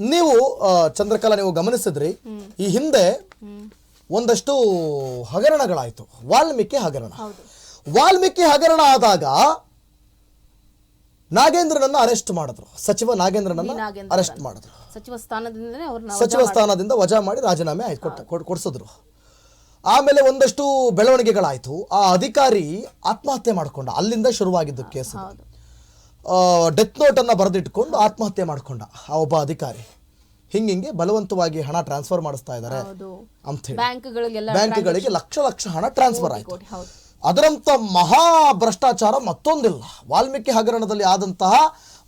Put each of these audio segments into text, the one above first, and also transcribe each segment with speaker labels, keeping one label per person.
Speaker 1: ನೀವು ಚಂದ್ರಕಲಾ ನೀವು ಗಮನಿಸಿದ್ರಿ ಈ ಹಿಂದೆ ಒಂದಷ್ಟು ಹಗರಣಗಳಾಯ್ತು. ವಾಲ್ಮೀಕಿ ಹಗರಣ. ವಾಲ್ಮೀಕಿ ಹಗರಣ ಆದಾಗ ನಾಗೇಂದ್ರನನ್ನ ಅರೆಸ್ಟ್ ಮಾಡಿದ್ರು. ಸಚಿವ ನಾಗೇಂದ್ರನನ್ನ ಅರೆಸ್ಟ್ ಮಾಡಿದ್ರು.
Speaker 2: ಸಚಿವ ಸ್ಥಾನದಿಂದ
Speaker 1: ಸಚಿವ ಸ್ಥಾನದಿಂದ ವಜಾ ಮಾಡಿ ರಾಜೀನಾಮೆ ಆಯ್ತು ಕೊಡ್ಸಿದ್ರು. ಆಮೇಲೆ ಒಂದಷ್ಟು ಬೆಳವಣಿಗೆಗಳಾಯ್ತು. ಆ ಅಧಿಕಾರಿ ಆತ್ಮಹತ್ಯೆ ಮಾಡಿಕೊಂಡ. ಅಲ್ಲಿಂದ ಶುರುವಾಗಿದ್ದು ಕೇಸು. ಡೆತ್ ನೋಟನ್ನು ಅನ್ನ ಬರೆದಿಟ್ಕೊಂಡು ಆತ್ಮಹತ್ಯೆ ಮಾಡಿಕೊಂಡ ಆ ಒಬ್ಬ ಅಧಿಕಾರಿ. ಹಿಂಗಿಂಗೆ ಬಲವಂತವಾಗಿ ಹಣ ಟ್ರಾನ್ಸ್ಫರ್ ಮಾಡಿಸ್ತಾ ಇದ್ದಾರೆ ಅಂತ ಹೇಳಿ. ಬ್ಯಾಂಕ್ಗಳಿಗೆ ಲಕ್ಷ ಲಕ್ಷ ಹಣ ಟ್ರಾನ್ಸ್ಫರ್ ಆಯ್ತು. ಅದರಂತ ಮಹಾ ಭ್ರಷ್ಟಾಚಾರ ಮತ್ತೊಂದಿಲ್ಲ. ವಾಲ್ಮೀಕಿ ಹಗರಣದಲ್ಲಿ ಆದಂತಹ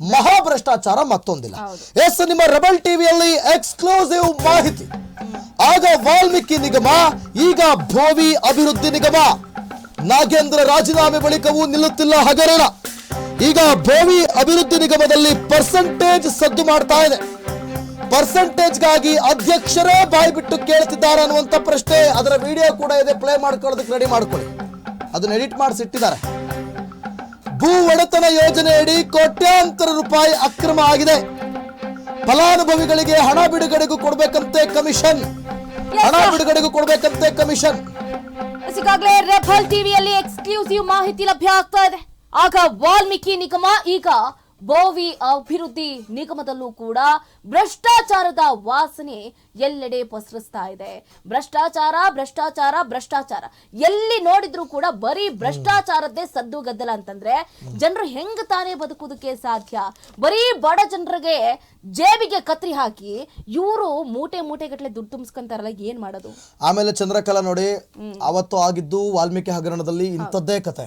Speaker 1: ಮಹಾ ಭ್ರಷ್ಟಾಚಾರ ಮತ್ತೊಂದಿಲ್ಲ. ಎಸ್ ನಿಮ್ಮ ರೆಬಲ್ ಟಿವಿಯಲ್ಲಿ ಎಕ್ಸ್ಕ್ಲೂಸಿವ್ ಮಾಹಿತಿ. ಆಗ ವಾಲ್ಮೀಕಿ ನಿಗಮ ಈಗ ಭೋವಿ ಅಭಿವೃದ್ಧಿ ನಿಗಮ. ನಾಗೇಂದ್ರ ರಾಜೀನಾಮೆ ಬಳಿಕವೂ ನಿಲ್ಲುತ್ತಿಲ್ಲ ಹಗರಣ. ಈಗ ಭೋವಿ ಅಭಿವೃದ್ಧಿ ನಿಗಮದಲ್ಲಿ ಪರ್ಸೆಂಟೇಜ್ ಸದ್ದು ಮಾಡ್ತಾ ಇದೆ. ಪರ್ಸೆಂಟೇಜ್ಗಾಗಿ ಅಧ್ಯಕ್ಷರೇ ಬಾಯಿ ಬಿಟ್ಟು ಕೇಳ್ತಿದ್ದಾರೆ ಅನ್ನುವಂತ ಪ್ರಶ್ನೆ ಅದರ ವಿಡಿಯೋ ಕೂಡ ಇದೆ. ಪ್ಲೇ ಮಾಡ್ಕೊಳ್ಳೋದಕ್ಕೆ ರೆಡಿ ಮಾಡ್ಕೊಳ್ಳಿ. ಅದನ್ನ ಎಡಿಟ್ ಮಾಡಿಸಿಟ್ಟಿದ್ದಾರೆ ಭೂ ಒಡೆತನ ಯೋಜನೆಯಡಿ ಕೋಟ್ಯಾಂತರ ರೂಪಾಯಿ ಅಕ್ರಮ ಆಗಿದೆ. ಫಲಾನುಭವಿಗಳಿಗೆ ಹಣ ಬಿಡುಗಡೆಗೂ ಕೊಡಬೇಕಂತೆ ಕಮಿಷನ್. ಹಣ ಬಿಡುಗಡೆಗೂ ಕೊಡಬೇಕಂತೆ ಕಮಿಷನ್.
Speaker 2: ಈಗಾಗಲೇ ರೆಬಲ್ ಟಿವಿಯಲ್ಲಿ ಎಕ್ಸ್ಕ್ಲೂಸಿವ್ ಮಾಹಿತಿ ಲಭ್ಯ ಆಗ್ತಾ ಇದೆ. ಆಗ ವಾಲ್ಮೀಕಿ ನಿಗಮ ಈಗ ಬೋವಿ ಅಭಿವೃದ್ಧಿ ನಿಗಮದಲ್ಲೂ ಕೂಡ ಭ್ರಷ್ಟಾಚಾರದ ವಾಸನೆ ಎಲ್ಲೆಡೆ ಪಸರಿಸ್ತಾ ಇದೆ. ಭ್ರಷ್ಟಾಚಾರ ಭ್ರಷ್ಟಾಚಾರ ಭ್ರಷ್ಟಾಚಾರ. ಎಲ್ಲಿ ನೋಡಿದ್ರು ಕೂಡ ಬರೀ ಭ್ರಷ್ಟಾಚಾರದ್ದೇ ಸದ್ದು ಗದ್ದಲ ಅಂತಂದ್ರೆ ಜನರು ಹೆಂಗ್ ತಾನೇ ಬದುಕುವುದಕ್ಕೆ ಸಾಧ್ಯ? ಬರೀ ಬಡ ಜನರಿಗೆ ಜೇಬಿಗೆ ಕತ್ರಿ ಹಾಕಿ ಇವರು ಮೂಟೆ ಮೂಟೆ ಗಟ್ಟಲೆ ದುಡ್ಡು ತುಂಬಿಸ್ಕೊಂತಾರಲ್ಲ ಏನ್ ಮಾಡೋದು?
Speaker 1: ಆಮೇಲೆ ಚಂದ್ರಕಲಾ ನೋಡಿ ಅವತ್ತು ಆಗಿದ್ದು ವಾಲ್ಮೀಕಿ ಹಗರಣದಲ್ಲಿ ಇಂಥದ್ದೇ ಕತೆ.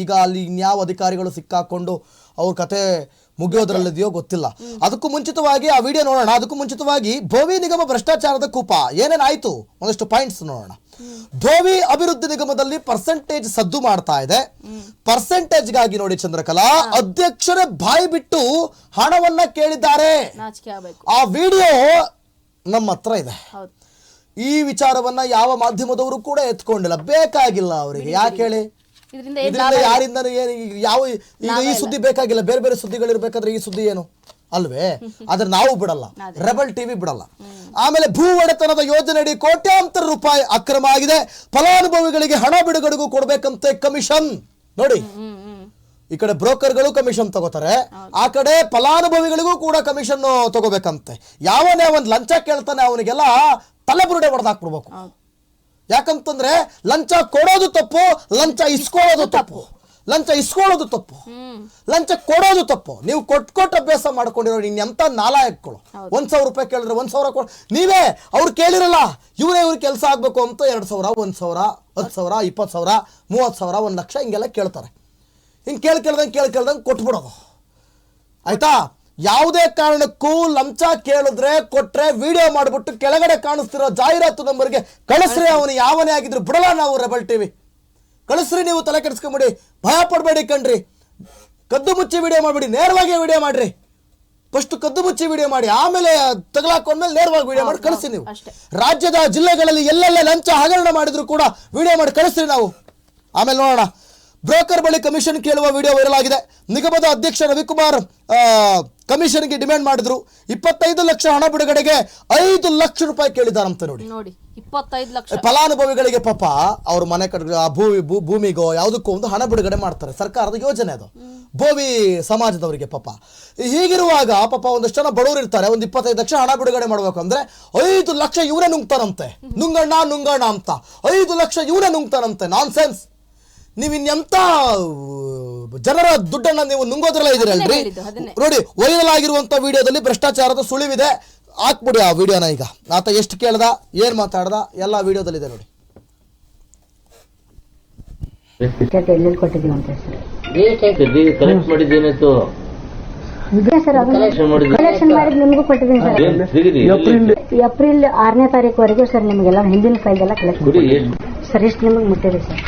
Speaker 1: ಈಗ ಅಲ್ಲಿ ಇನ್ಯಾವ ಅಧಿಕಾರಿಗಳು ಸಿಕ್ಕಾಕೊಂಡು ಅವ್ರ ಕತೆ ಮುಗಿಯೋದ್ರಲ್ಲಿದೆಯೋ ಗೊತ್ತಿಲ್ಲ. ಅದಕ್ಕೂ ಮುಂಚಿತವಾಗಿ ಆ ವಿಡಿಯೋ ನೋಡೋಣ. ಅದಕ್ಕೂ ಮುಂಚಿತವಾಗಿ ಭೋವಿ ನಿಗಮ ಭ್ರಷ್ಟಾಚಾರದ ಕೂಪ. ಏನೇನಾಯ್ತು ಒಂದಷ್ಟು ಪಾಯಿಂಟ್ಸ್ ನೋಡೋಣ. ಭೋವಿ ಅಭಿವೃದ್ಧಿ ನಿಗಮದಲ್ಲಿ ಪರ್ಸೆಂಟೇಜ್ ಸದ್ದು ಮಾಡ್ತಾ ಇದೆ. ಪರ್ಸೆಂಟೇಜ್ಗಾಗಿ ನೋಡಿ ಚಂದ್ರಕಲಾ ಅಧ್ಯಕ್ಷರೇ ಬಾಯಿ ಬಿಟ್ಟು ಹಣವನ್ನ ಕೇಳಿದ್ದಾರೆ. ಆ ವಿಡಿಯೋ ನಮ್ಮ ಹತ್ರ ಇದೆ. ಈ ವಿಚಾರವನ್ನ ಯಾವ ಮಾಧ್ಯಮದವರು ಕೂಡ ಎತ್ಕೊಂಡಿಲ್ಲ. ಬೇಕಾಗಿಲ್ಲ ಅವರಿಗೆ. ಯಾಕೆ ಹೇಳಿ?
Speaker 2: ಇದರಿಂದ
Speaker 1: ಯಾರಿಂದ ಏನು ಯಾವ ಈಗ ಈ ಸುದ್ದಿ ಬೇಕಾಗಿಲ್ಲ. ಬೇರೆ ಬೇರೆ ಸುದ್ದಿಗಳಿರ್ಬೇಕಾದ್ರೆ ಈ ಸುದ್ದಿ ಏನು? ಅಲ್ವೇ? ಆದ್ರೆ ನಾವು ಬಿಡಲ್ಲ. ರೆಬಲ್ ಟಿವಿ ಬಿಡಲ್ಲ. ಆಮೇಲೆ ಭೂ ಒಡೆತನದ ಯೋಜನೆಯಡಿ ಕೋಟ್ಯಾಂತರ ರೂಪಾಯಿ ಅಕ್ರಮ ಆಗಿದೆ. ಫಲಾನುಭವಿಗಳಿಗೆ ಹಣ ಬಿಡುಗಡೆಗೂ ಕೊಡ್ಬೇಕಂತೆ ಕಮಿಷನ್. ನೋಡಿ. ಈ ಕಡೆ ಬ್ರೋಕರ್ಗಳು ಕಮಿಷನ್ ತಗೋತಾರೆ. ಆ ಕಡೆ ಫಲಾನುಭವಿಗಳಿಗೂ ಕೂಡ ಕಮಿಷನ್ ತಗೋಬೇಕಂತೆ. ಯಾವನೇ ಒಂದು ಲಂಚ ಕೇಳ್ತಾನೆ ಅವನಿಗೆಲ್ಲ ತಲೆಬುರುಡೆ ಹೊಡೆದಾಕ್ಬಿಡ್ಬೇಕು. ಯಾಕಂತಂದ್ರೆ ಲಂಚ ಕೊಡೋದು ತಪ್ಪು ಲಂಚ ಇಸ್ಕೊಳ್ಳೋದು ತಪ್ಪು. ಲಂಚ ಇಸ್ಕೊಳ್ಳೋದು ತಪ್ಪು. ಲಂಚ ಕೊಡೋದು ತಪ್ಪು. ನೀವು ಕೊಟ್ಟು ಕೊಟ್ಟು ಅಭ್ಯಾಸ ಮಾಡ್ಕೊಂಡಿರೋ ಇನ್ನೆಂತ ನಾಲಾಯಕ್ಗಳು. ಒಂದ್ ಸಾವಿರ ರೂಪಾಯಿ ಕೇಳಿದ್ರೆ ಒಂದ್ ಸಾವಿರ ಕೊಡ್ ನೀವೇ ಅವ್ರು ಕೇಳಿರಲ್ಲ ಇವರೇ ಇವ್ರಿಗೆ ಕೆಲಸ ಆಗ್ಬೇಕು ಅಂತ ಎರಡು ಸಾವಿರ ಒಂದ್ ಸಾವಿರ ಹತ್ತು ಸಾವಿರ ಇಪ್ಪತ್ತು ಸಾವಿರ ಮೂವತ್ತು ಸಾವಿರ ಒಂದು ಲಕ್ಷ ಹಿಂಗೆಲ್ಲ ಕೇಳ್ತಾರೆ. ಹಿಂಗೆ ಕೇಳಿ ಕೇಳ್ದಂಗೆ ಕೇಳಿ ಕೇಳ್ದಂಗೆ ಕೊಟ್ಬಿಡೋದು. ಆಯ್ತಾ? ಯಾವುದೇ ಕಾರಣಕ್ಕೂ ಲಂಚ ಕೇಳಿದ್ರೆ ಕೊಟ್ರೆ ವಿಡಿಯೋ ಮಾಡಿಬಿಟ್ಟು ಕೆಳಗಡೆ ಕಾಣಿಸ್ತಿರೋ ಜಾಹೀರಾತು ನಂಬರ್ಗೆ ಕಳಿಸ್ರಿ ಅವನು ಯಾವನೇ ಆಗಿದ್ರು. ಬಿಡಲ್ಲ ನಾವು ರೆಬಲ್ ಟಿವಿ. ಕಳಿಸ್ರಿ ನೀವು ತಲೆ ಕೆಡಿಸ್ಕೊಂಬಿಡಿ. ಭಯ ಪಡಬೇಡಿ ಕಣ್ರಿ. ಕದ್ದು ಮುಚ್ಚಿ ವಿಡಿಯೋ ಮಾಡಿಬಿಡಿ. ನೇರವಾಗಿ ವಿಡಿಯೋ ಮಾಡ್ರಿ. ಫಸ್ಟ್ ಕದ್ದು ಮುಚ್ಚಿ ವಿಡಿಯೋ ಮಾಡಿ. ಆಮೇಲೆ ತಗಲಾಕೊಂಡ್ಮೇಲೆ ನೇರವಾಗಿ ವಿಡಿಯೋ ಮಾಡಿ ಕಳಿಸಿ ನೀವು. ರಾಜ್ಯದ ಜಿಲ್ಲೆಗಳಲ್ಲಿ ಎಲ್ಲೆಲ್ಲ ಲಂಚ ಹಗರಣ ಮಾಡಿದ್ರು ಕೂಡ ವಿಡಿಯೋ ಮಾಡಿ ಕಳಿಸ್ರಿ ನಾವು. ಆಮೇಲೆ ನೋಡೋಣ. ಬ್ರೋಕರ್ ಬಳಿ ಕಮಿಷನ್ ಕೇಳುವ ವಿಡಿಯೋ ವೈರಲ್ ಆಗಿದೆ ನಿಗಮದ ಅಧ್ಯಕ್ಷ ರವಿಕುಮಾರ್ ಕಮಿಷನ್ಗೆ ಡಿಮ್ಯಾಂಡ್ ಮಾಡಿದ್ರು. ಇಪ್ಪತ್ತೈದು ಲಕ್ಷ ಹಣ ಬಿಡುಗಡೆಗೆ ಐದು ಲಕ್ಷ ರೂಪಾಯಿ ಕೇಳಿದಾರಂತೆ ನೋಡಿ.
Speaker 2: ನೋಡಿ ಇಪ್ಪತ್ತೈದು ಲಕ್ಷ.
Speaker 1: ಫಲಾನುಭವಿಗಳಿಗೆ ಪಾಪ ಅವ್ರ ಮನೆ ಕಡೆ ಆ ಭೂ ಭೂ- ಭೂಮಿಗೋ ಯಾವುದಕ್ಕೂ ಒಂದು ಹಣ ಬಿಡುಗಡೆ ಮಾಡ್ತಾರೆ. ಸರ್ಕಾರದ ಯೋಜನೆ ಅದು. ಭೂಮಿ ಸಮಾಜದವರಿಗೆ ಪಾಪ. ಹೀಗಿರುವಾಗ ಪಾಪ ಒಂದಷ್ಟು ಜನ ಬಡವರು ಇರ್ತಾರೆ. ಒಂದು ಇಪ್ಪತ್ತೈದು ಲಕ್ಷ ಹಣ ಬಿಡುಗಡೆ ಮಾಡ್ಬೇಕು ಅಂದ್ರೆ ಐದು ಲಕ್ಷ ಇವರೇ ನುಂಗ್ತಾರಂತೆ. ನುಂಗಣ್ಣ ನುಂಗಣ್ಣ ಅಂತ. ಐದು ಲಕ್ಷ ಇವರೇ ನುಂಗ್ತಾರಂತೆ. ನಾನ್ ಸೆನ್ಸ್ ನೀವು ಇನ್ನೆಂತ ಜನರ ದುಡ್ಡನ್ನ ನೀವು ನುಂಗೋದ್ರಲ್ಲ ಇದೀರಲ್ರಿ ನೋಡಿ ವೈರಲ್ ಆಗಿರುವಂತ ವಿಡಿಯೋದಲ್ಲಿ ಭ್ರಷ್ಟಾಚಾರದ ಸುಳಿವಿದೆ. ಹಾಕ್ಬಿಡಿ ಆ ವಿಡಿಯೋನ ಈಗ. ಆತ ಎಷ್ಟು ಕೇಳ್ದ ಏನ್ ಮಾತಾಡ್ದ ಎಲ್ಲ ವಿಡಿಯೋದಲ್ಲಿದೆ ನೋಡಿ.
Speaker 3: ಏಪ್ರಿಲ್ ಆರನೇ ತಾರೀಕುವರೆಗೂ ಸರ್ ನಿಮಗೆಲ್ಲ ಹಿಂದಿನ ಫೈಲ್ ಎಲ್ಲ ಕಲೆಕ್ಟ್ ಸರ್ ಎಷ್ಟು ನಿಮಗೆ ಮುಟ್ಟಿದೆ ಸರ್.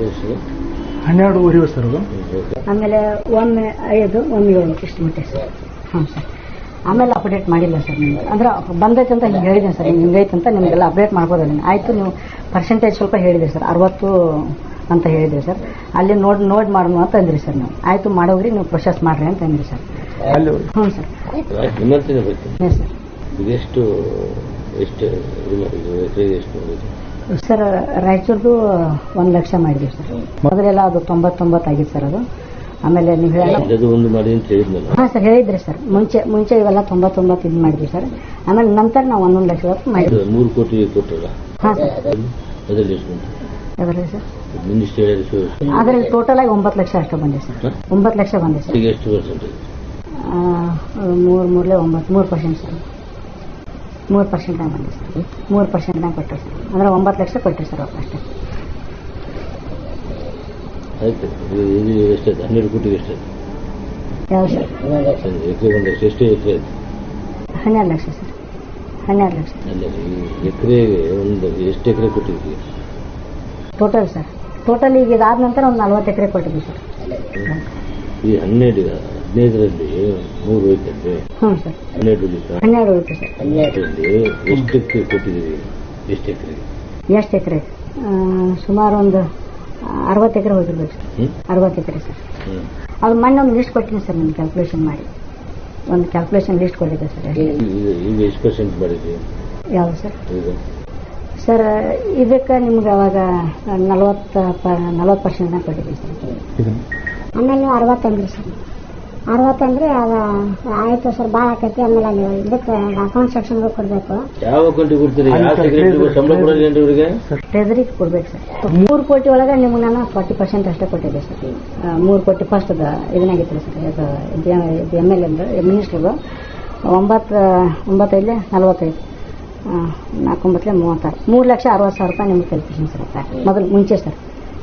Speaker 4: ಎಷ್ಟು?
Speaker 5: ಊರಿವೆ ಸರ್
Speaker 3: ಆಮೇಲೆ ಒಮ್ಮೆ ಐದು ಒಮ್ಮೆ ಏಳು ಇಷ್ಟು ಮಟ್ಟೆ ಸರ್. ಹಾಂ ಸರ್. ಆಮೇಲೆ ಅಪ್ಡೇಟ್ ಮಾಡಿಲ್ಲ ಸರ್ ನಿಮ್ಗೆ. ಅಂದ್ರೆ ಬಂದೈತೆ ಅಂತ ಹಿಂಗೆ ಹೇಳಿದೆ ಸರ್. ಹಿಂಗೆ ಹಿಂಗೈತೆ ಅಂತ ನಿಮಗೆಲ್ಲ ಅಪ್ಡೇಟ್ ಮಾಡ್ಬೋದು ನೀನು ಆಯಿತು ನೀವು ಪರ್ಸೆಂಟೇಜ್ ಸ್ವಲ್ಪ ಹೇಳಿದೆ ಸರ್. ಅರವತ್ತು ಅಂತ ಹೇಳಿದೆ ಸರ್. ಅಲ್ಲಿ ನೋಡಿ ನೋಡಿ ಮಾಡೋಣ ಅಂತ ಅಂದ್ರಿ ಸರ್ ನೀವು. ಆಯಿತು ಮಾಡೋಗ್ರಿ ನೀವು ಪ್ರೊಸೆಸ್ ಮಾಡ್ರಿ ಅಂತ ಅಂದ್ರಿ ಸರ್. ಹ್ಞೂ ಸರ್.
Speaker 4: ಎಷ್ಟು ಇದು ಎಷ್ಟು ಮಾಡಿದ್ದು
Speaker 3: ಸರ್ ರಾಯಚೂರ್ದು ಒಂದು ಲಕ್ಷ ಮಾಡಿದ್ವಿ ಸರ್. ಮೊದಲೆಲ್ಲ ಅದು ತೊಂಬತ್ತೊಂಬತ್ತಾಗಿತ್ತು ಸರ್ ಅದು. ಆಮೇಲೆ ನೀವು
Speaker 4: ಹೇಳಿದ್ರೆ
Speaker 3: ಹಾಂ ಸರ್ ಹೇಳಿದ್ರಿ ಸರ್. ಮುಂಚೆ ಮುಂಚೆ ಇವೆಲ್ಲ ತೊಂಬತ್ತೊಂಬತ್ತು ಇದು ಮಾಡಿದ್ವಿ ಸರ್. ಆಮೇಲೆ ನಂತರ ನಾವು ಒಂದೊಂದು ಲಕ್ಷ ಮಾಡಿದ್ವಿ.
Speaker 4: ಮೂರು ಕೋಟಿ ಕೋಟಿ
Speaker 3: ಹಾಂ ಸರ್.
Speaker 4: ಅದ್ರಲ್ಲಿ-
Speaker 3: ಸರ್? ಟೋಟಲ್ ಆಗಿ ಒಂಬತ್ತು ಲಕ್ಷ ಅಷ್ಟು ಬಂದಿದೆ ಸರ್? ಒಂಬತ್ತು ಲಕ್ಷ ಬಂದಿದೆ ಸರ್. ಮೂರು ಮೂರಲೇ ಒಂಬತ್ತು ಮೂರು ಪರ್ಸೆಂಟ್ ಸರ್. ಮೂರು ಪರ್ಸೆಂಟ್ನಾಗ ಬಂದಿದೆ ಸರ್ ಮೂರು ಪರ್ಸೆಂಟ್ನಾಗ ಕೊಟ್ಟರು ಸರ್ ಅಂದರೆ ಒಂಬತ್ತು ಲಕ್ಷ ಕೊಟ್ಟರು ಸರ್ ಅವ್ರು ಅಷ್ಟೇ.
Speaker 4: ಆಯ್ತು. ಇದು ಇದು ಎಷ್ಟಾಯ್ತು ಹನ್ನೆರಡು ಕೋಟಿಗೆ ಎಷ್ಟಾಯ್ತು
Speaker 3: ಯಾವುದು ಸರ್?
Speaker 4: ಎಕರೆ ಒಂದು ಲಕ್ಷ. ಎಷ್ಟು ಎಕರೆ? ಆಯ್ತು
Speaker 3: ಹನ್ನೆರಡು ಲಕ್ಷ ಸರ್. ಹನ್ನೆರಡು ಲಕ್ಷ.
Speaker 4: ಅಲ್ಲ ಈ ಎಕರೆಗೆ ಒಂದು ಎಷ್ಟು ಎಕರೆ ಕೊಟ್ಟಿದ್ವಿ
Speaker 3: ಟೋಟಲ್ ಸರ್. ಟೋಟಲ್ ಈಗ ಇದಾದ ನಂತರ ಒಂದು ನಲ್ವತ್ತು ಎಕರೆ ಕೊಟ್ಟಿದ್ವಿ ಸರ್.
Speaker 4: ಈ ಹನ್ನೆರಡು ಹದಿನೈದರಲ್ಲಿ ಮೂರು ಹೋಯ್ತಂತೆ
Speaker 3: ಹ್ಞೂ ಸರ್.
Speaker 4: ಹನ್ನೆರಡು
Speaker 3: ಹನ್ನೆರಡು ಸರ್.
Speaker 4: ಹನ್ನೆರಡರಲ್ಲಿ ಎಷ್ಟು ಎಕರೆ ಕೊಟ್ಟಿದ್ದೀರಿ? ಎಷ್ಟು ಎಕರೆ?
Speaker 3: ಎಷ್ಟು ಎಕರೆ? ಸುಮಾರು ಒಂದು ಅರವತ್ತು ಎಕರೆ ಹೋಗಿರ್ಬೇಕು ಸರ್. ಅರವತ್ತು ಎಕರೆ ಸರ್. ಅದು ಮೊನ್ನೆ ಒಂದು ಲಿಸ್ಟ್ ಕೊಟ್ಟಿನಿ ಸರ್ ನಾನು ಕ್ಯಾಲ್ಕುಲೇಷನ್ ಮಾಡಿ. ಒಂದು ಕ್ಯಾಲ್ಕುಲೇಷನ್ ಲಿಸ್ಟ್ ಕೊಟ್ಟಿದ್ದೆ ಸರ್.
Speaker 4: ಈಗ ಎಷ್ಟು ಪರ್ಸೆಂಟ್
Speaker 3: ಯಾವುದು ಸರ್? ಸರ್ ಇದಕ್ಕೆ ನಿಮ್ಗೆ ಅವಾಗ ನಲ್ವತ್ತು ಪ ನಲ್ವತ್ತು ಪರ್ಸೆಂಟ್ನಾಗ ಕೊಟ್ಟಿದ್ದೀವಿ ಸರ್.
Speaker 6: ಆಮೇಲೆ ನೀವು ಅರವತ್ತಂದ್ರಿ ಸರ್. ಅರವತ್ತಂದ್ರೆ ಅದ ಆಯ್ತು ಸರ್ ಭಾಳ ಆಕೈತಿ ಆಮೇಲೆ ಅಲ್ಲಿ ಇದಕ್ಕೆ ಅಕೌಂಟ್ ಸೆಕ್ಷನ್ಗೆ ಕೊಡಬೇಕು.
Speaker 4: ಯಾವ ಅಕೌಂಟಿಗೆ ಕೊಡ್ತೀರಿ? ಸಂಬಳ ಇವರಿಗೆ?
Speaker 3: ಟ್ರೆಜರಿಗೆ ಕೊಡ್ಬೇಕು ಸರ್. ಮೂರು ಕೋಟಿ ಒಳಗೆ ನಿಮ್ಗೆ ನಾನು ಫಾರ್ಟಿ ಪರ್ಸೆಂಟ್ ಅಷ್ಟೇ ಕೊಟ್ಟಿದ್ದೆ ಸರ್. ಮೂರು ಕೋಟಿ ಫಸ್ಟ್ ಇದನ್ನಾಗಿತ್ತು ಸರ್ ಇದು ಎಂ ಎಲ್ ಅಂದ್ರೆ ಮಿನಿಸ್ಟ್ರದು. ಒಂಬತ್ತು ಒಂಬತ್ತೈದು ನಲ್ವತ್ತೈದು. ನಾಲ್ಕು ನಾಲ್ಕೊಂಬತ್ತಲೆ ಮೂವತ್ತಾರು. ಮೂರು ಲಕ್ಷ ಅರವತ್ತು ಸಾವಿರ ರೂಪಾಯಿ ನಿಮ್ಗೆ ತಲುಪಿಸಿನಿ ಸರ್ ಮೊದಲು ಮುಂಚೆ ಸರ್.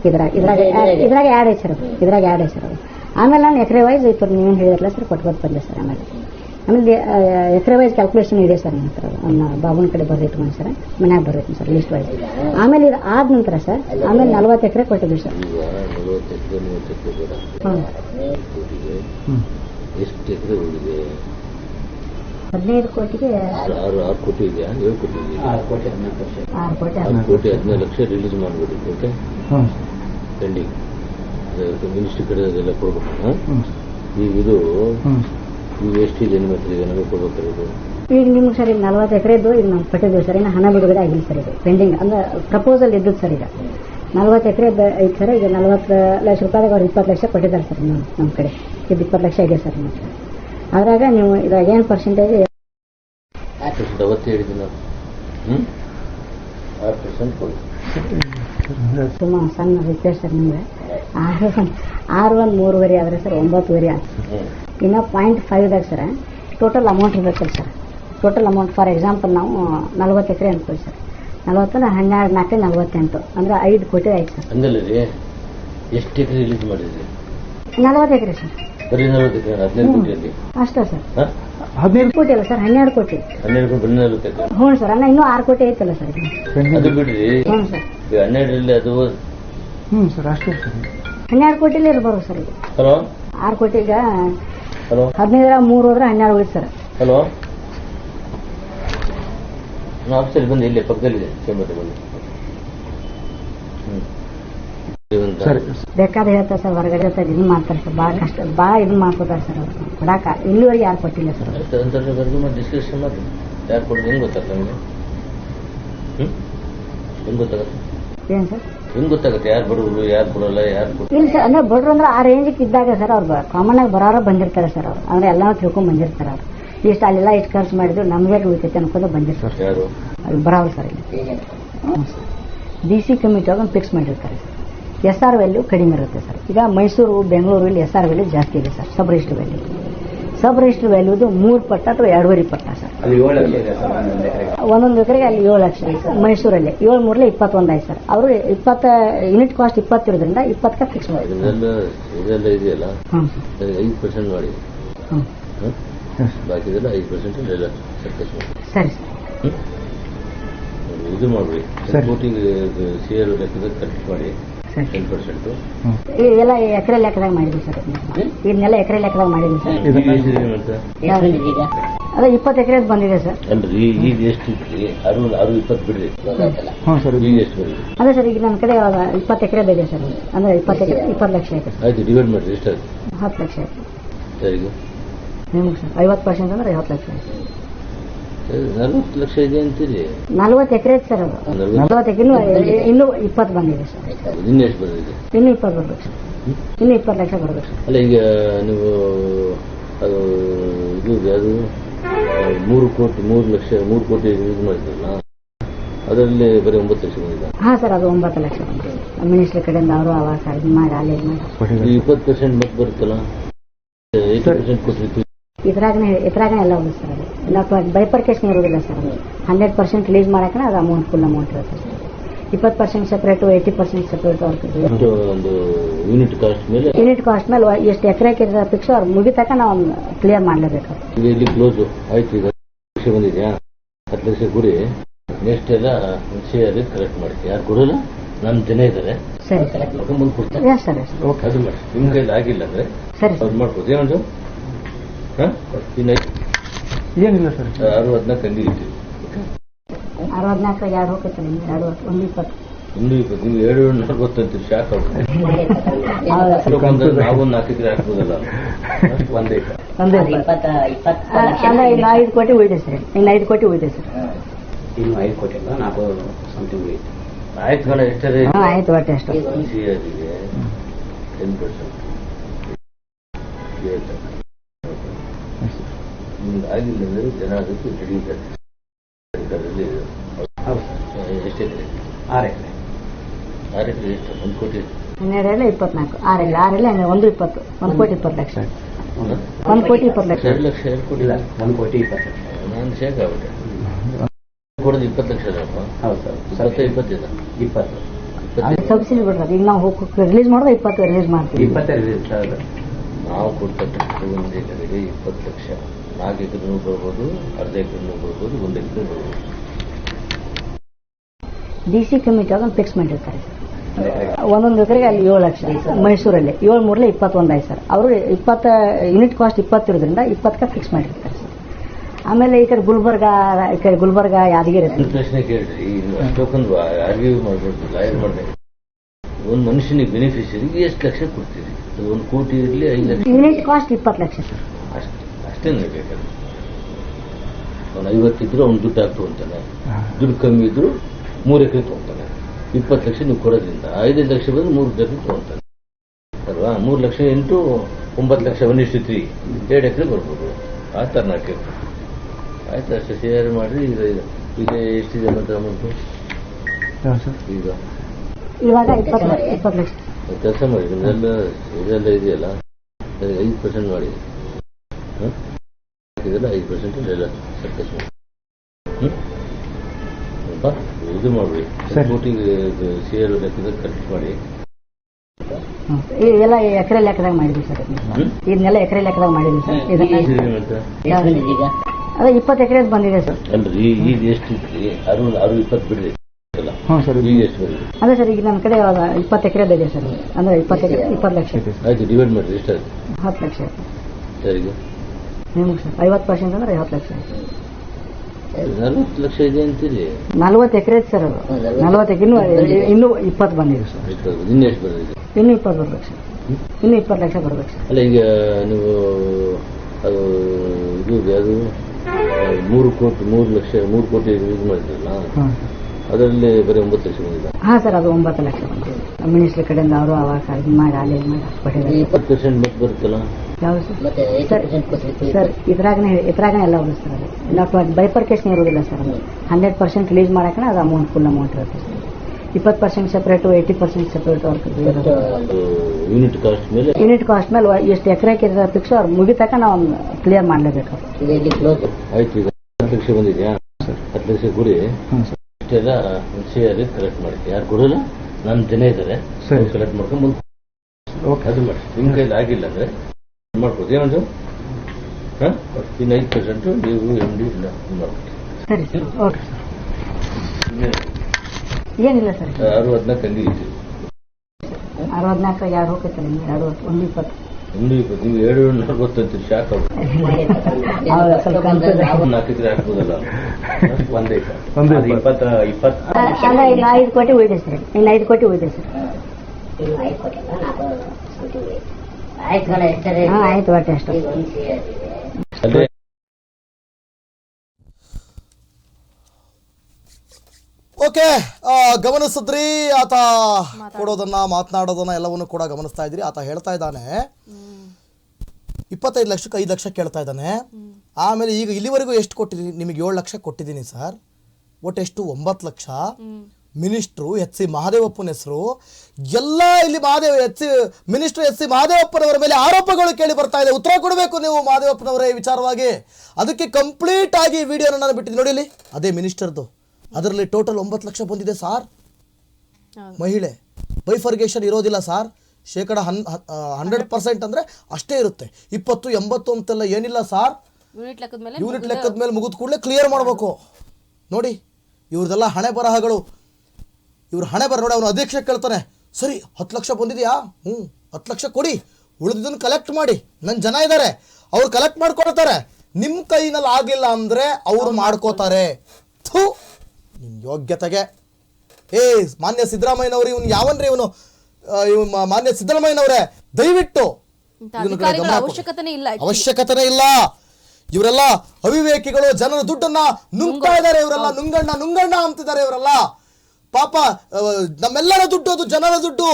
Speaker 3: ಇದ್ರಾಗ ಇದ್ರಾಗ ಇದ್ರಾಗ ಎರಡು ಐತೆ ಸರ್ ಇದ್ರಾಗ ಎರಡು ಐತೆ ಸರ್ ಅದು. ಆಮೇಲೆ ನಾನು ಎಕರೆ ವೈಸ್ ಇತ್ತು ನೀವೇನು ಹೇಳಿದ್ರಲ್ಲ ಸರ್ ಕೊಟ್ಕೊಟ್ಟು ಬಂದೆ ಸರ್ ಆಮೇಲೆ. ಆಮೇಲೆ ಎಕರೆ ವೈಸ್ ಕ್ಯಾಲ್ಕುಲೇಷನ್ ಇದೆ ಸರ್ ನನ್ನ ಹತ್ರ ನನ್ನ ಬಾಬುನ ಕಡೆ ಬರೆದಿಟ್ಕೊಂಡು ಸರ್ ಮನ್ಯಾಗ ಬರಬೇಕು ಸರ್ ಲಿಸ್ಟ್ ವೈಸ್ ಆಮೇಲೆ ಇದು ಆದ ನಂತರ ಸರ್ ಆಮೇಲೆ ನಲ್ವತ್ತು ಎಕರೆ ಕೊಟ್ಟಿದ್ವಿ ಸರ್
Speaker 4: ಎಷ್ಟು ಎಕರೆ ಉಳಿದೆ
Speaker 3: ಹದಿನೈದು ಕೋಟಿಗೆ
Speaker 4: ಆರು ಆರು ಕೋಟಿ ಇದೆಯಾ? ಏಳು ಕೋಟಿ ಇದೆಯಾ?
Speaker 3: ಆರು ಕೋಟಿ
Speaker 4: ಆರು
Speaker 3: ಹದಿನೈದು
Speaker 4: ಕೋಟಿ ಹದಿನೈದು ಲಕ್ಷ ರಿಲೀಸ್ ಮಾಡ್ಬಿಡಿ ಓಕೆ
Speaker 5: ಹ್ಞೂ
Speaker 4: ಪೆಂಡಿಂಗ್ ಮಿನಿಸ್ಟ್ರಿ ಕಡೆ ಅದೆಲ್ಲ ಕೊಡ್ಬೇಕು ಈಗ ಇದು ಈಗ ಎಷ್ಟಿದೆ ನಿಮ್ಮ ಹತ್ರ ಇದೆ ನಮಗೆ ಕೊಡ್ಬೇಕಾಗಿರೋದು
Speaker 3: ಈಗ ನಿಮ್ಗೆ ಸರ್ ಈಗ ನಲ್ವತ್ತು ಎಕರೆದು ಈಗ ನಾವು ಕೊಟ್ಟಿದ್ದೀವಿ ಸರ್. ಇನ್ನು ಹಣ ಬಿಡುಗಡೆ ಆಗಿಲ್ಲ ಸರ್ ಇದು. ಪೆಂಡಿಂಗ್ ಅಂದ್ರೆ ಪ್ರಪೋಸಲ್ ಇದ್ದದ್ದು ಸರ್ ಈಗ. ನಲವತ್ತು ಎಕರೆ ಐತೆ ಸರ್. ಈಗ ನಲ್ವತ್ತು ಲಕ್ಷ ರೂಪಾಯಿದಾಗ ಅವ್ರು ಇಪ್ಪತ್ತು ಲಕ್ಷ ಕೊಟ್ಟಿದ್ದಾರೆ ಸರ್ ನಮ್ಮ ನಮ್ಮ ಕಡೆ. ಇದು ಇಪ್ಪತ್ತು ಲಕ್ಷ ಇದೆ ಸರ್ ನಮ್ಮ ಹತ್ರ ಅದ್ರಾಗ ನೀವು ಇದ್ರಾಗ ಏನು ಪರ್ಸೆಂಟೇಜ್
Speaker 4: ಪರ್ಸೆಂಟ್ ಅವತ್ತೇ ಹೇಳಿದ್ದೀನಿ ನಾನು ಹ್ಞೂ ಆರು ಪರ್ಸೆಂಟ್ ಕೊಡಿ
Speaker 3: ತುಂಬ ಸಣ್ಣ ರಿಕ್ವೆಸ್ಟ್ ಸರ್ ನಿಮಗೆ. ಆರು ಒಂದು ಆರು ಒಂದು ಮೂರುವರೆ ಆದರೆ ಸರ್ ಒಂಬತ್ತುವರೆ
Speaker 4: ಇನ್ನೂ
Speaker 3: ಇನ್ನು ಪಾಯಿಂಟ್ ಫೈವ್ದಾಗ ಸರ್. ಟೋಟಲ್ ಅಮೌಂಟ್ ಇರ್ಬೇಕಲ್ಲ sir. Total amount for example ನಾವು ನಲ್ವತ್ತು ಎಕರೆ ಅನ್ಕೊಳ್ಳಿ ಸರ್. ನಲ್ವತ್ತು ಹನ್ನೆರಡು ನಾಲ್ಕು ನಲ್ವತ್ತೆಂಟು. ಅಂದ್ರೆ ಐದು ಕೋಟಿ ಆಯ್ತು ಸರ್.
Speaker 4: ರೀ ಎಷ್ಟು ಎಕರೆ ರಿಲೀಸ್ ಮಾಡಿದ್ರಿ?
Speaker 3: ನಲ್ವತ್ತು ಎಕರೆ ಸರ್.
Speaker 4: ಬರೀ ನಲ್ವತ್ತು ಎಕರೆ ಹದಿನೈದು ಕೋಟಿಯಲ್ಲಿ
Speaker 3: ಅಷ್ಟೇ ಸರ್.
Speaker 5: ಹದಿನೈದು
Speaker 3: ಕೋಟಿ ಅಲ್ಲ ಸರ್ ಹನ್ನೆರಡು ಕೋಟಿ.
Speaker 4: ಹನ್ನೆರಡು ಕೋಟಿ ಬರೀ ನಲ್ವತ್ತು ಎಕರೆ.
Speaker 3: ಹ್ಞೂ ಸರ್ ಅಣ್ಣ ಇನ್ನೂ ಆರು ಕೋಟಿ ಐತಲ್ಲ ಸರ್
Speaker 4: ಅದು ಬಿಡ್ರಿ.
Speaker 3: ಹ್ಞೂ ಸರ್.
Speaker 4: ಹನ್ನೆರಡರಲ್ಲಿ ಅದು
Speaker 5: ಹ್ಞೂ ಸರ್ ಅಷ್ಟೇ ಸರ್.
Speaker 3: ಹನ್ನೆರಡು ಕೋಟಿಲೇ ಇರ್ಬೋದು ಸರ್. ಇದು
Speaker 4: ಹಲೋ?
Speaker 3: ಆರು ಕೋಟಿಗ
Speaker 4: ಹಲೋ?
Speaker 3: ಹದಿನೈದರ ಮೂರು ಹೋದ್ರೆ ಹನ್ನೆರಡು ಉಳಿತು ಸರ್.
Speaker 4: ಹಲೋ? ಆಫೀಸಲ್ಲಿ ಬಂದು ಇಲ್ಲೇ ಪಕ್ಕದಲ್ಲಿದೆ. ಚೇಂಬರ್ ಬಂದು. ಹ್ಞೂ
Speaker 5: ಸರಿ.
Speaker 3: ಬೇಕಾದ ಹೇಳ್ತಾರೆ ಸರ್ ಹೊರಗಡೆ ಸರ್ ಇದನ್ನ ಮಾಡ್ತಾರೆ ಸರ್. ಭಾಳ ಕಷ್ಟ ಭಾಳ ಇದು ಮಾಡ್ಕೋತಾರೆ ಸರ್ ಅವ್ರು. ಕೊಡಾಕ ಇಲ್ಲಿವರೆಗೆ ಯಾರು ಕೊಟ್ಟಿಲ್ಲ ಸರ್.
Speaker 4: ಮಾಡಿ ಡಿಸ್ಕಷನ್ ಮಾಡಿ ಯಾರು ಕೊಡೋದು ಹೆಂಗೆ ಗೊತ್ತಾಗುತ್ತೆ ನಿಮಗೆ? ಹ್ಞೂ ಹೆಂಗೆ ಗೊತ್ತಾಗುತ್ತೆ?
Speaker 3: ಏನು ಸರ್?
Speaker 4: ಹೆಂಗೆ ಗೊತ್ತಾಗುತ್ತೆ? ಯಾರು ಬಡವರು ಯಾರು ಕೊಡಲ್ಲ ಯಾರು
Speaker 3: ಇಲ್ಲ ಸರ್ ಅಂದ್ರೆ ಬಡ್ರು ಅಂದ್ರೆ ಆ ರೇಂಜ್ ಇದ್ದಾಗ ಸರ್ ಅವ್ರು ಕಾಮನ್ ಆಗಿ ಬರೋರು ಬಂದಿರ್ತಾರೆ ಸರ್ ಅವ್ರು. ಅಂದ್ರೆ ಎಲ್ಲ ತಿಳ್ಕೊಂಡ್ ಬಂದಿರ್ತಾರೆ ಅವ್ರು. ಇಷ್ಟು ಅಲ್ಲೆಲ್ಲ ಇಷ್ಟು ಖರ್ಚು ಮಾಡಿದ್ರು ನಮ್ಗೆ ಉಳಿತೈತೆ ಅನ್ಕೊಂಡು ಬಂದಿರ್ತಾರೆ
Speaker 4: ಯಾರು?
Speaker 3: ಅಲ್ಲಿ ಬರೋರು ಸರ್ ಇಲ್ಲಿ. ಡಿ ಸಿ ಕಮಿಟಿ ಒಂದು ಫಿಕ್ಸ್ ಮಾಡಿರ್ತಾರೆ ಸರ್. ಎಸ್ ಆರ್ ವ್ಯಾಲ್ಯೂ ಕಡಿಮೆ ಇರುತ್ತೆ ಸರ್. ಈಗ ಮೈಸೂರು ಬೆಂಗಳೂರು ಇಲ್ಲಿ ಎಸ್ ಆರ್ ವ್ಯಾಲ್ಯೂ ಜಾಸ್ತಿ ಇದೆ sir sub register value sub register ವ್ಯಾಲ್ಯೂದು ಮೂರು ಪಟ್ಟ ಅಥವಾ ಎರಡೂವರೆ ಪಟ್ಟ ಸರ್. ಒಂದೊಂದು ಎಕರೆಗೆ? ಅಲ್ಲಿ ಏಳು ಲಕ್ಷ ಇದೆ ಸರ್. ಮೈಸೂರಲ್ಲಿ ಏಳು ಮೂರ್ಲೆ ಇಪ್ಪತ್ತೊಂದು ಆಯ್ತು ಸರ್. ಅವರು ಇಪ್ಪತ್ತ ಯೂನಿಟ್ ಕಾಸ್ಟ್ ಇಪ್ಪತ್ತಿರೋದ್ರಿಂದ ಇಪ್ಪತ್ತಕ್ಕೆ ಫಿಕ್ಸ್ ಮಾಡಿ
Speaker 4: ಇದೆಲ್ಲ ಇದೆಲ್ಲ ಇದೆಯಲ್ಲ?
Speaker 3: ಹ್ಞೂ
Speaker 4: ಅದಕ್ಕೆ ಐದು ಪರ್ಸೆಂಟ್ ಮಾಡಿ. ಬಾಕಿ ಐದು ಪರ್ಸೆಂಟ್
Speaker 3: ಸರ್
Speaker 4: ಇದು ಮಾಡಿ
Speaker 5: ಸಪೋರ್ಟಿಂಗ್
Speaker 4: ಕೋಟಿಗೆ ಸಿ ಆರ್ ಲೆಕ್ಕದಾಗ ಕಟ್ ಮಾಡಿ.
Speaker 3: ಸರಿ
Speaker 4: ಟೆನ್ ಪರ್ಸೆಂಟು
Speaker 5: ಹ್ಞೂ
Speaker 3: ಎಕರೆ ಲೆಕ್ಕದಾಗ ಮಾಡಿದ್ವಿ ಸರ್. ಇದನ್ನ. ಇದನ್ನೆಲ್ಲ ಎಕರೆ ಲೆಕ್ಕದಾಗ ಮಾಡಿದ್ವಿ ಸರ್. ಅದ ಇಪ್ಪತ್ತು ಎಕರೆ ಬಂದಿದೆ ಸರ್.
Speaker 4: ಅಲ್ರಿ ಈಗ ಎಷ್ಟು ಇದ್ರಿ? ಅರು ಅರು ಇಪ್ಪತ್ತು ಬಿಡ್ರಿ.
Speaker 5: ಸರ್.
Speaker 4: ಈಗ ಎಷ್ಟು
Speaker 3: ಅದೇ ಸರ್ ಈಗ ನನ್ನ ಕಡೆ ಇಪ್ಪತ್ತು ಎಕರೆ ಇದೆ ಸರ್. ಅಂದ್ರೆ ಇಪ್ಪತ್ತು ಎಕರೆ ಇಪ್ಪತ್ತು ಲಕ್ಷ ಆಯ್ತು.
Speaker 4: ಆಯ್ತು ಡಿವೈಡ್ ಮಾಡಿರಿ ಎಷ್ಟು
Speaker 3: ಹತ್ತು ಲಕ್ಷ ಆಯ್ತು.
Speaker 4: ಸರಿಗೆ
Speaker 3: ನಿಮ್ಗೆ ಸರ್ ಐವತ್ತು ಪರ್ಸೆಂಟ್ ಅಂದ್ರೆ ಐವತ್ತು ಲಕ್ಷ
Speaker 4: ನಲ್ವತ್ತು ಲಕ್ಷ ಇದೆ ಅಂತೀರಿ
Speaker 3: ನಲ್ವತ್ತು ಎಕರೆ ಸರ್ ಅದು.
Speaker 4: ನಲ್ವತ್ತು.
Speaker 3: ಎಕರೆ ಇನ್ನೂ ಇಪ್ಪತ್ತು ಬಂದಿದೆ ಸರ್.
Speaker 4: ಇನ್ನು ಎಷ್ಟು ಬಂದಿದೆ?
Speaker 3: ಇನ್ನು ಇಪ್ಪತ್ತು ಬರ್ಬೇಕು ಸರ್. ಇನ್ನೂ ಇಪ್ಪತ್ತು ಲಕ್ಷ ಬರ್ಬೇಕು ಸರ್.
Speaker 4: ಅಲ್ಲ ಈಗ ನೀವು ಅದು ಇದು ಅದು ಮೂರು ಕೋಟಿ ಮೂರು ಲಕ್ಷ ಮೂರು ಕೋಟಿ ಯೂಸ್ ಮಾಡಿದ್ರಲ್ಲ ಅದರಲ್ಲಿ ಬರೀ ಒಂಬತ್ತು ಲಕ್ಷ ಬಂದಿದೆ.
Speaker 3: ಹಾಂ ಸರ್ ಅದು ಒಂಬತ್ತು ಲಕ್ಷ ಬಂದಿದೆ. ಮಿನಿಸ್ಟರ್ ಕಡೆಯಿಂದ ಅವರು ಆವಾಸ ಇದು ಮಾಡಿ ಅಲ್ಲಿ ಮಾಡಿ.
Speaker 4: ಇಪ್ಪತ್ತು ಪರ್ಸೆಂಟ್ ಮತ್ತೆ ಬರುತ್ತಲ್ಲ? ಏಯ್ಟಿ ಪರ್ಸೆಂಟ್ ಕೊಟ್ಟಿತ್ತು
Speaker 3: ಇದ್ರಾಗನೇ ಇದ್ರಾಗನೇ ಎಲ್ಲ ಹೋಗುತ್ತೆ ಸರ್ ಅದು. ನಾವು ಬೈಪರ್ಕೇಶನ್ ಇರೋದಿಲ್ಲ ಸರ್. ಅದು ಹಂಡ್ರೆಡ್ ಪರ್ಸೆಂಟ್ ರಿಲೀಸ್ ಮಾಡಕ್ಕೆ ಅದು ಅಮೌಂಟ್ ಫುಲ್ ಅಮೌಂಟ್ ಇರುತ್ತೆ ಸರ್. ಇಪ್ಪತ್ತು percent separate eighty percent separate ಅವ್ರಿಗೆ
Speaker 4: ಒಂದು ಯೂನಿಟ್ ಕಾಸ್ಟ್ ಮೇಲೆ
Speaker 3: ಯೂನಿಟ್ ಕಾಸ್ಟ್ ಮೇಲೆ ಎಷ್ಟು ಎಕರೆ ಫಿಕ್ಸ್ ಅವ್ರು ಮುಗಿತಕ ನಾವು ಕ್ಲಿಯರ್ ಮಾಡಲೇಬೇಕು.
Speaker 4: ಇಲ್ಲಿ ಕ್ಲೋಸ್ ಆಯ್ತು ಈಗ. ಲಕ್ಷ ಬಂದಿದೆಯಾ? ಹತ್ತು ಲಕ್ಷ ಗುರಿ ನೆಕ್ಸ್ಟ್ ಎಲ್ಲ ಶೇರ್ ಕಲೆಕ್ಟ್ ಮಾಡಿ ಯಾರು ಕೊಡೋಲ್ಲ? ನಮ್ಮ ಜನ ಇದ್ದಾರೆ
Speaker 3: ಸರಿ ಸರ್.
Speaker 4: ಬಂದು ಕೊಡ್ತಾರೆ?
Speaker 3: ಸರ್ ಓಕೆ
Speaker 4: ಅದು ಮಾಡಿ ನಿಮ್ಮ ಕೈಲಿ ಆಗಿಲ್ಲ ಅಂದ್ರೆ
Speaker 3: ಸರಿ
Speaker 4: ಅವ್ರು ಮಾಡ್ಬೋದು. ಏನೊಂದು ಹಾಂ? ಇನ್ನು
Speaker 5: ಏನಿಲ್ಲ ಸರ್.
Speaker 4: ಅರವತ್ತನ್ನ ಕಂದಿರಿತೀವಿ
Speaker 3: ಅರವತ್ನಾಲ್ಕು ಎರಡು ಹೋಗ್ತೈತೆ ನಿಮ್ಗೆ? ಎರಡು ಒಂದು ಇಪ್ಪತ್ತು.
Speaker 4: ಒಂದು ಇಪ್ಪತ್ತು ನೀವು ಏಳು ನಲ್ವತ್ತು ಅಂತೀರಿ ಶಾಕ್ ಆಗ್ತದೆ
Speaker 3: ಹೌದಾ. ಸರ್
Speaker 4: ನಾವು ಒಂದು ನಾಲ್ಕು ಎಕರೆ ಹಾಕ್ಬೋದಲ್ಲ ಒಂದೇ.
Speaker 3: ಒಂದೇ ಇನ್ನು ಐದು ಕೋಟಿ ಉಳಿದೆ ಸರ್. ಇನ್ನು ಐದು ಕೋಟಿ ಉಳಿದೆ ಸರ್.
Speaker 7: ಇನ್ನು ಐದು ಕೋಟಿ ಅಲ್ಲ ನಾಲ್ಕು ಸಮಥಿಂಗ್ ಉಳಿತು.
Speaker 4: ಆಯ್ತು ಕಣ ಎಷ್ಟರೇ
Speaker 3: ಆಯ್ತು ಒಟ್ಟೆ ಅಷ್ಟು.
Speaker 4: ಟೆನ್ ಪರ್ಸೆಂಟ್ ಆಗಿಲ್ಲ ಅಂದರೆ ಜನ ಅದಕ್ಕೆ ಎಷ್ಟಿದೆ ಎಷ್ಟು ಒಂದು ಕೋಟಿ
Speaker 3: ಹನ್ನೆರಡಲ್ಲ ಇಪ್ಪತ್ನಾಲ್ಕು? ಆರಿಲ್ಲ ಆರೆಲ್ಲ ಹನ್ನೆರಡು ಒಂದು ಇಪ್ಪತ್ತು. ಒಂದು ಕೋಟಿ ಇಪ್ಪತ್ತು ಲಕ್ಷ? ಒಂದು ಕೋಟಿ ಇಪ್ಪತ್ತು ಲಕ್ಷ.
Speaker 4: ಎರಡು ಲಕ್ಷ ಎರಡು ಕೋಟಿ.
Speaker 7: ಇಲ್ಲ ಒಂದು ಕೋಟಿ ಇಪ್ಪತ್ತು ಲಕ್ಷ.
Speaker 4: ನಾನು ಶೇಕ್ ಆಗ್ಬಿಟ್ಟೆ. ಕೊಡೋದು ಇಪ್ಪತ್ತು ಲಕ್ಷ
Speaker 7: ಹೌದು ಸರ್
Speaker 4: ಇಪ್ಪತ್ತು.
Speaker 7: ಇಪ್ಪತ್ತು
Speaker 3: ಸಬ್ಸಿಡಿ ಬಿಡ್ತಾರೆ ಈಗ ನಾವು ರಿಲೀಸ್ ಮಾಡೋದು ಇಪ್ಪತ್ತು ರಿಲೀಸ್ ಮಾಡ್ತೀವಿ.
Speaker 7: ಇಪ್ಪತ್ತೈದು ಸರ್
Speaker 4: ನಾವು ಕೊಡ್ತಕ್ಕಂಥ ಒಂದು ಎಕರೆಗೆ ಇಪ್ಪತ್ತು ಲಕ್ಷ. ನಾಲ್ಕು ಎಕರೆನೂ ಬರ್ಬೋದು ಅರ್ಧ ಎಕರೆನೂ ಬರ್ಬೋದು ಒಂದು ಎಕರೆ ಬರ್ಬೋದು
Speaker 3: ಡಿ ಸಿ ಕಮಿಟಿ ಒಂದು ಫಿಕ್ಸ್ ಮಾಡಿರ್ತಾರೆ. ಒಂದೊಂದು ಎಕರೆಗೆ ಅಲ್ಲಿ ಏಳು ಲಕ್ಷ ಮೈಸೂರಲ್ಲಿ. ಏಳು ಮೂರಲೆ ಇಪ್ಪತ್ತೊಂದು ಆಯ್ತು ಸರ್. ಅವರು ಇಪ್ಪತ್ತ ಯೂನಿಟ್ ಕಾಸ್ಟ್ ಇಪ್ಪತ್ತಿರೋದ್ರಿಂದ ಇಪ್ಪತ್ತಕ್ಕೆ ಫಿಕ್ಸ್ ಮಾಡಿರ್ತಾರೆ ಸರ್. ಆಮೇಲೆ ಈ ಕಡೆ ಗುಲ್ಬರ್ಗ ಈ ಕಡೆ ಗುಲ್ಬರ್ಗ ಯಾದಗಿರಿ
Speaker 4: ಒಂದು ಪ್ರಶ್ನೆ ಕೇಳ್ರಿ. ಅಷ್ಟೊಂದು ಅರ್ಗ್ಯೂ ಮಾಡಬೇಕು ಲಾಯರ್ ಮಾಡ್ಬೇಕು ಒಂದು ಮನುಷ್ಯನಿಗೆ ಬೆನಿಫಿಷರಿಗೆ ಎಷ್ಟು ಲಕ್ಷ ಕೊಡ್ತೀರಿ? ಒಂದು ಕೋಟಿ ಇರಲಿ ಐದು ಲಕ್ಷ.
Speaker 3: ಯೂನಿಟ್ ಕಾಸ್ಟ್ ಇಪ್ಪತ್ತು ಲಕ್ಷ ಸರ್.
Speaker 4: ಅಷ್ಟು ಬೇಕಾದ್ರೆ ಅವ್ನು ಐವತ್ತಿದ್ರು ಅವ್ನು ದುಡ್ಡು ಹಾಕ್ತು ಅಂತಾನೆ. ದುಡ್ಡು ಕಮ್ಮಿ ಇದ್ರು ಮೂರು ಎಕರೆ ತೊಗೊಂತಾನೆ ಇಪ್ಪತ್ತು ಲಕ್ಷ ನೀವು ಕೊಡೋದ್ರಿಂದ ಐದೈದು ಲಕ್ಷ ಬಂದು ಮೂರು ಎಕರೆ ತೊಗೊಂತಾನೆ ಅಲ್ವಾ? ಮೂರು ಲಕ್ಷ ಇಂಟು ಒಂಬತ್ತು ಲಕ್ಷ ಒನ್ ಇಷ್ಟು ತ್ರೀ. ಎರಡು ಎಕರೆ ಬರ್ಬೋದು. ಆ ಥರ ನಾಲ್ಕು ಎಕರೆ ಆಯ್ತು ಅಷ್ಟು ಶೇರ್ ಮಾಡಿ ಈಗ ಈಗ ಎಷ್ಟಿದೆ ಮತ್ತೆ ಅಮೌಂಟು
Speaker 5: ಸರ್.
Speaker 4: ಈಗ? ಕೆಲಸ ಮಾಡಿ ಇದೆಲ್ಲ ಇದೆಯಲ್ಲ? ಐದು ಪರ್ಸೆಂಟ್ ಮಾಡಿ. ಹಾಂ ಇದೆಲ್ಲ ಐದು ಪರ್ಸೆಂಟ್ ಎಲ್ಲ ಸರ್ಕಸ್ ಮಾಡಿ ಇದು ಮಾಡಿ
Speaker 5: ಸರಿ.
Speaker 4: ಕೋಟಿಗೆ ಶೇರ್ ಲೆಕ್ಕದ ಕರೆಕ್ಟ್ ಮಾಡಿ.
Speaker 3: ಎಲ್ಲ ಎಕರೆ ಲೆಕ್ಕದಾಗ ಮಾಡಿದ್ವಿ ಸರ್ ಇದನ್ನೆಲ್ಲ ಎಕರೆ ಲೆಕ್ಕದಾಗ ಮಾಡಿದ್ವಿ ಸರ್ ಅದೇ ಇಪ್ಪತ್ತು ಎಕರೆ ಬಂದಿದೆ ಸರ್
Speaker 4: ಅಲ್ರಿ ಈಗ ಎಷ್ಟು ಇತ್ತು ಅರು ಅರು ಇಪ್ಪತ್ತು ಬಿಡ್ರಿ
Speaker 5: ಸರ್
Speaker 3: ಅದೇ ಸರ್ ಈಗ ನಮ್ಮ ಕಡೆ ಇಪ್ಪತ್ತು ಎಕರೆ ಇದೆ ಸರ್ ಅಂದ್ರೆ ಇಪ್ಪತ್ತು ಎಕರೆ ಇಪ್ಪತ್ತು ಲಕ್ಷ
Speaker 4: ಆಯ್ತು ಡಿವೈಡ್ ಮಾಡಿರಿ
Speaker 3: ಹತ್ತು ಲಕ್ಷ
Speaker 4: ಸರಿಗೆ
Speaker 3: ನಿಮ್ಗೆ ಸರ್ ಐವತ್ತು ಪರ್ಸೆಂಟ್ ಅಂದ್ರೆ ಐವತ್ತು ಲಕ್ಷ.
Speaker 4: ನಲ್ವತ್ತು ಲಕ್ಷ ಇದೆ ಅಂತೀರಿ
Speaker 3: ನಲ್ವತ್ತು ಎಕರೆ ಸರ್ ಅದು. ನಲ್ವತ್ತು ಎಕರೆ. ಇನ್ನೂ ಇನ್ನೂ ಇಪ್ಪತ್ತು ಬಂದಿದೆ ಸರ್.
Speaker 4: ಇನ್ನು ಎಷ್ಟು ಬಂದಿದೆ
Speaker 3: ಇನ್ನೂ ಇಪ್ಪತ್ತು ಬರ್ಬೇಕು ಸರ್ ಇನ್ನೂ ಇಪ್ಪತ್ತು ಲಕ್ಷ ಬರ್ಬೇಕು ಸರ್
Speaker 4: ಅಲ್ಲ ಈಗ ನೀವು ಅದು ಇದು ಅದು ಮೂರು ಕೋಟಿ ಮೂರು ಲಕ್ಷ ಮೂರು ಕೋಟಿ ಯೂಸ್ ಮಾಡಿದ್ರಲ್ಲ? ಅದರಲ್ಲಿ ಬರೀ ಒಂಬತ್ತು ಲಕ್ಷ ಬಂದಿದೆ.
Speaker 3: ಹಾಂ ಸರ್ ಅದು ಒಂಬತ್ತು ಲಕ್ಷ ಬಂದಿದೆ. ಮಿನಿಸ್ಟರ್ ಕಡೆಯಿಂದ ಅವರು ಅವಾಗ ಇದು ಮಾಡಿ ಅಲ್ಲಿ ಮಾಡಿ ಕೊಟ್ಟಿದ್ದಾರೆ
Speaker 4: ಇಪ್ಪತ್ತು ಪರ್ಸೆಂಟ್ ಮತ್ತೆ ಬರುತ್ತಲ್ಲ?
Speaker 3: ಯಾವುದು? ಸರ್ ಸರ್ ಸರ್ ಇದ್ರಾಗನೇ ಇದ್ರಾಗನೇ ಎಲ್ಲ ಒಂದು ಸರ್ ಅದು. ನಾವು ಬೈಪರ್ಕೇಶನ್ ಇರೋದಿಲ್ಲ ಸರ್ ಅದು. ಹಂಡ್ರೆಡ್ ಪರ್ಸೆಂಟ್ ರಿಲೀಸ್ ಮಾಡಕ್ಕೆ ಅದು ಅಮೌಂಟ್ ಫುಲ್ ಅಮೌಂಟ್ ಇರುತ್ತೆ ಸರ್. ಇಪ್ಪತ್ತು percent separate eighty percent separate
Speaker 4: work unit cost ಮೇಲೆ
Speaker 3: ಯೂನಿಟ್ ಕಾಸ್ಟ್ ಮೇಲೆ ಎಷ್ಟು ಎಕರೆ ಫಿಕ್ಸ್ ಅವ್ರು ಮುಗಿತಕ್ಕ ನಾವು ಕ್ಲಿಯರ್ ಮಾಡಲೇಬೇಕು.
Speaker 4: ಆಯ್ತು ಈಗ ಹತ್ತು ಲಕ್ಷ ಬಂದಿದ್ಯಾ? ಹತ್ತು ಲಕ್ಷ
Speaker 5: ಗುರಿ ಸರ್
Speaker 4: ಇಷ್ಟೆಲ್ಲ ಶೇರ್ ಕಲೆಕ್ಟ್ ಮಾಡಿ ಯಾರು ಕೊಡೋಲ್ಲ ನನ್ನ ದಿನ ಇದ್ದಾರೆ.
Speaker 5: ಸರಿ.
Speaker 4: ಕಲೆಕ್ಟ್ ಮಾಡ್ಕೊಂಡು ಮುಂದೆ ಅದು ಮಾಡಿ ನಿಮ್ಮ ಕೈಲಿ ಆಗಿಲ್ಲ ಅಂದ್ರೆ ಮಾಡ್ಬೋದು. ಏನಂದ್ರೆ? ಹಾಂ? ಇನ್ನು ಐದು ಪರ್ಸೆಂಟು ನೀವು ಎಂ ಡಿ ಇಲ್ಲ ಮಾಡ್ಬೋದು.
Speaker 3: ಸರಿ ಸರ್ ಓಕೆ ಸರ್. ಏನಿಲ್ಲ ಸರ್? ಅರವತ್ನಾಲ್ಕು ಎರಡು ಹೋಗುತ್ತೆ ನಿಮ್ಗೆ? ಎರಡು ಒಂದು ಇಪ್ಪತ್ತು.
Speaker 4: ಒಂದು ಇಪ್ಪತ್ತು ನೀವು ಏಳು ನಲ್ವತ್ತು ಅಂತೀರಿ ಶಾಕ್. ನಾಲ್ಕು ಹಾಕ್ಬೋದಲ್ಲ? ಒಂದೇ.
Speaker 5: ಒಂದು
Speaker 7: ಇಪ್ಪತ್ತ. ಇಪ್ಪತ್ತು
Speaker 3: ಐದು ಕೋಟಿ ಉಳಿದೆ ಸರ್. ಇನ್ನು ಐದು ಕೋಟಿ ಉಳಿದೆ ಸರ್. ಹಾಂ
Speaker 1: ಓಕೆ ಗಮನಿಸಿದ್ರಿ ಆತ ಕೊಡೋದನ್ನ ಮಾತನಾಡೋದನ್ನ ಎಲ್ಲವನ್ನು ಕೂಡ ಗಮನಿಸ್ತಾ ಇದ್ರಿ ಆತ ಹೇಳ್ತಾ ಇದ್ದಾನೆ. ಇಪ್ಪತ್ತೈದು ಲಕ್ಷಕ್ಕೆ ಐದು ಲಕ್ಷ ಕೇಳ್ತಾ ಇದ್ದಾನೆ. ಆಮೇಲೆ ಈಗ ಇಲ್ಲಿವರೆಗೂ ಎಷ್ಟು ಕೊಟ್ಟಿದ್ದೀನಿ? ನಿಮಗೆ ಏಳು ಲಕ್ಷ ಕೊಟ್ಟಿದ್ದೀನಿ ಸರ್. ಒಟ್ಟು ಎಷ್ಟು? ಒಂಬತ್ತು ಲಕ್ಷ. ಮಿನಿಸ್ಟ್ರು ಎಚ್ ಸಿ ಮಹಾದೇವಪ್ಪನ ಹೆಸರು ಎಲ್ಲ ಇಲ್ಲಿ Mahadev H C minister H C ಮಹಾದೇವಪ್ಪನವರ ಮೇಲೆ ಆರೋಪಗಳು ಕೇಳಿ ಬರ್ತಾ ಇದೆ. ಉತ್ತರ ಕೊಡಬೇಕು ನೀವು ಮಹಾದೇವಪ್ಪನವರೇ ವಿಚಾರವಾಗಿ. ಅದಕ್ಕೆ ಕಂಪ್ಲೀಟ್ ಆಗಿ ವಿಡಿಯೋನ ನಾನು ಬಿಟ್ಟಿದ್ದೆ ನೋಡಿ ಇಲ್ಲಿ ಅದೇ ಮಿನಿಸ್ಟರ್ದು. ಅದರಲ್ಲಿ ಟೋಟಲ್ ಒಂಬತ್ತು ಲಕ್ಷ ಬಂದಿದೆ ಸಾರ್. ಮಹಿಳೆ ಬೈಫರ್ಗೇಷನ್ ಇರೋದಿಲ್ಲ ಸಾರ್. ಶೇಕಡ ಹನ್ ಹಂಡ್ರೆಡ್ ಪರ್ಸೆಂಟ್ ಅಂದರೆ ಅಷ್ಟೇ ಇರುತ್ತೆ. ಇಪ್ಪತ್ತು ಎಂಬತ್ತು ಅಂತೆಲ್ಲ ಏನಿಲ್ಲ ಸಾರ್.
Speaker 2: ಯೂನಿಟ್ ಲೆಕ್ಕದ ಮೇಲೆ
Speaker 1: ಮುಗಿದ ಕೂಡಲೇ ಕ್ಲಿಯರ್ ಮಾಡಬೇಕು. ನೋಡಿ ಇವ್ರದೆಲ್ಲ ಹಣೆ ಬರಹಗಳು. ಇವ್ರ ಹಣೆ ಬರ ನೋಡಿ ಅವನು ಅಧ್ಯಕ್ಷ ಕೇಳ್ತಾನೆ. ಸರಿ ಹತ್ತು ಲಕ್ಷ ಬಂದಿದೆಯಾ? ಹ್ಞೂ ಹತ್ತು ಲಕ್ಷ ಕೊಡಿ. ಉಳಿದಿದ್ದನ್ನು ಕಲೆಕ್ಟ್ ಮಾಡಿ. ನನ್ನ ಜನ ಇದ್ದಾರೆ ಅವ್ರು ಕಲೆಕ್ಟ್ ಮಾಡ್ಕೊಳ್ತಾರೆ. ನಿಮ್ಮ ಕೈನಲ್ಲಿ ಆಗಿಲ್ಲ ಅಂದರೆ ಅವ್ರು ಮಾಡ್ಕೋತಾರೆ. ಥೂ ನಿಮ್ಮ ಯೋಗ್ಯತೆಗೆ. ಏ ಮಾನ್ಯ ಸಿದ್ದರಾಮಯ್ಯನವರು ಇವನು ಯಾವನ್ರಿ ಇವನು? ಇವ್ ಮಾನ್ಯ ಸಿದ್ದರಾಮಯ್ಯನವರೇ ದಯವಿಟ್ಟು
Speaker 2: ಅವಶ್ಯಕತೆನೇ ಇಲ್ಲ
Speaker 1: ಇವರೆಲ್ಲ ಅವಿವೇಕಿಗಳು ಜನರ ದುಡ್ಡನ್ನ ನುಂಗ್ತಾ ಇದ್ದಾರೆ ಇವರೆಲ್ಲ. ನುಂಗಣ್ಣ ನುಂಗಣ್ಣ ಅಂತಿದ್ದಾರೆ ಇವರೆಲ್ಲ. ಪಾಪ ನಮ್ಮೆಲ್ಲರ ದುಡ್ಡು ಅದು ಜನರ ದುಡ್ಡು.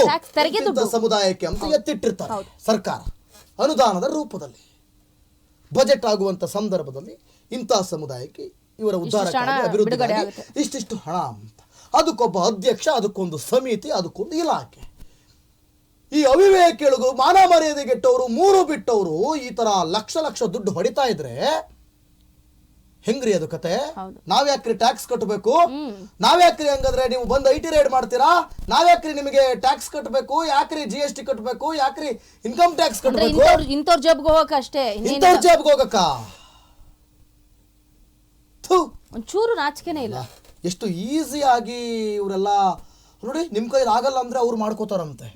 Speaker 1: ಇಂಥ ಸಮುದಾಯಕ್ಕೆ ಅಂತ ಎತ್ತಿಟ್ಟಿರ್ತಾರೆ ಸರ್ಕಾರ. ಅನುದಾನದ ರೂಪದಲ್ಲಿ. ಬಜೆಟ್ ಆಗುವಂತ ಸಂದರ್ಭದಲ್ಲಿ ಇಂತಹ ಸಮುದಾಯಕ್ಕೆ ಇವರ ಉದ್ದಾರ
Speaker 2: ಅಭಿವೃದ್ಧಿ
Speaker 1: ಇಷ್ಟಿಷ್ಟು ಹಣ ಅಂತ. ಅದಕ್ಕೊಬ್ಬ ಅಧ್ಯಕ್ಷ ಅದಕ್ಕೊಂದು ಸಮಿತಿ ಅದಕ್ಕೊಂದು ಇಲಾಖೆ. ಈ ಅವಿವೇಕಿಗಳಿಗೂ ಮಾನ ಮರ್ಯಾದೆ ಗೆಟ್ಟವರು ಮೂರು ಬಿಟ್ಟವರು ಈ ತರ ಲಕ್ಷ ಲಕ್ಷ ದುಡ್ಡು ಹೊಡಿತಾ ಇದ್ರೆ ಹೆಂಗ್ರಿ ಅದು ಕತೆ. ನಾವ್ಯಾಕ್ರಿ ಟ್ಯಾಕ್ಸ್ ಕಟ್ಟಬೇಕು ನಾವ್ಯಾಕ್ರಿ ಹಂಗಂದ್ರೆ ನೀವು ಬಂದು ಐ ಟಿ ರೈಡ್ ಮಾಡ್ತೀರಾ? ನಾವ್ಯಾಕ್ರಿ ನಿಮಗೆ ಟ್ಯಾಕ್ಸ್ ಕಟ್ಟಬೇಕು ಯಾಕ್ರಿ ಜಿ ಎಸ್ ಟಿ ಕಟ್ಟಬೇಕು ಯಾಕ್ರಿ ಇನ್ಕಮ್ ಟ್ಯಾಕ್ಸ್ ಕಟ್ಟಬೇಕು
Speaker 2: ಇಂಥವ್ರ ಜಾಬ್ ಜಾಬ್ಗೆ ಹೋಗಕ್ಕೆ ಅಷ್ಟೇ.
Speaker 1: ಇಂಥವ್ರ ಜಾಬ್ಗೆ ಹೋಗಕ್ಕ?
Speaker 2: ಒಂಚೂರು ನಾಚಿಕೆನೇ ಇಲ್ಲ.
Speaker 1: ಎಷ್ಟು ಈಸಿಯಾಗಿ ಇವರೆಲ್ಲ ನೋಡಿ ನಿಮ್ ಕೈಲಿ ಆಗಲ್ಲ ಅಂದ್ರೆ ಅವ್ರು ಮಾಡ್ಕೋತಾರಂತೆ.